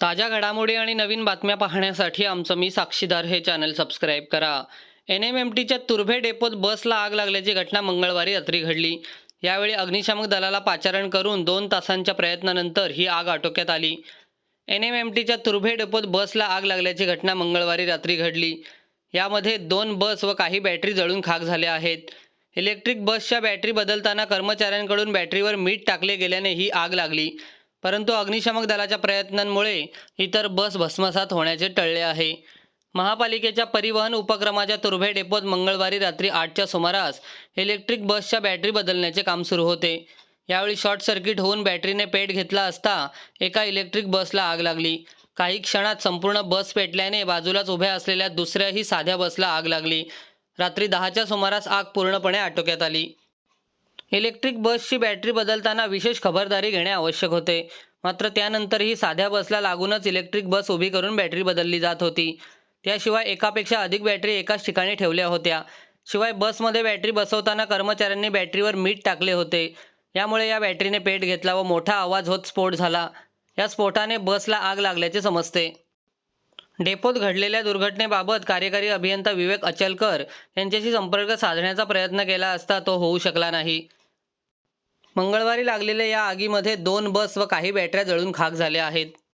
ताज्या घडामोडी आणि नवीन बातम्या पाहण्यासाठी आमचं मी साक्षीदार हे चॅनल सबस्क्राईब करा. एन एम एम टीच्या तुर्भे डेपोत बसला आग लागल्याची घटना मंगळवारी रात्री घडली. यावेळी अग्निशामक दलाला पाचारण करून दोन तासांच्या प्रयत्नानंतर ही आग आटोक्यात आली. एन एम एम टीच्या तुर्भे डेपोत बसला आग लागल्याची घटना मंगळवारी रात्री घडली. यामध्ये दोन बस व काही बॅटरी जळून खाक झाल्या आहेत. इलेक्ट्रिक बसच्या बॅटरी बदलताना कर्मचाऱ्यांकडून बॅटरीवर मीठ टाकले गेल्याने ही आग लागली. परंतु अग्निशामक दलाच्या प्रयत्नांमुळे इतर बस भस्मसात होण्याचे टळले आहे. महापालिकेच्या परिवहन उपक्रमाच्या तुर्भे डेपोत मंगळवारी रात्री आठच्या सुमारास इलेक्ट्रिक बसच्या बॅटरी बदलण्याचे काम सुरू होते. यावेळी शॉर्ट सर्किट होऊन बॅटरीने पेट घेतला असता एका इलेक्ट्रिक बसला आग लागली. काही क्षणात संपूर्ण बस पेटल्याने बाजूलाच उभ्या असलेल्या दुसऱ्याही साध्या बसला आग लागली. रात्री दहाच्या सुमारास आग पूर्णपणे आटोक्यात आली. इलेक्ट्रिक बसची बॅटरी बदलताना विशेष खबरदारी घेणे आवश्यक होते. मात्र त्यानंतरही साध्या बसला लागूनच इलेक्ट्रिक बस उभी करून बॅटरी बदलली जात होती. त्याशिवाय एकापेक्षा अधिक बॅटरी एकाच ठिकाणी ठेवल्या होत्या. शिवाय बसमध्ये बॅटरी बसवताना कर्मचाऱ्यांनी बॅटरीवर मीठ टाकले होते. यामुळे या बॅटरीने पेट घेतला व मोठा आवाज होत स्फोट झाला. या स्फोटाने बसला आग लागल्याचे समजते. डेपोत घडलेल्या दुर्घटनेबाबत कार्यकारी अभियंता विवेक अचलकर यांच्याशी संपर्क साधण्याचा प्रयत्न केला असता तो होऊ शकला नाही. मंगळवारी लागलेल्या या आगीमध्ये दोन बस व काही बॅटऱ्या जळून खाक झाल्या आहेत.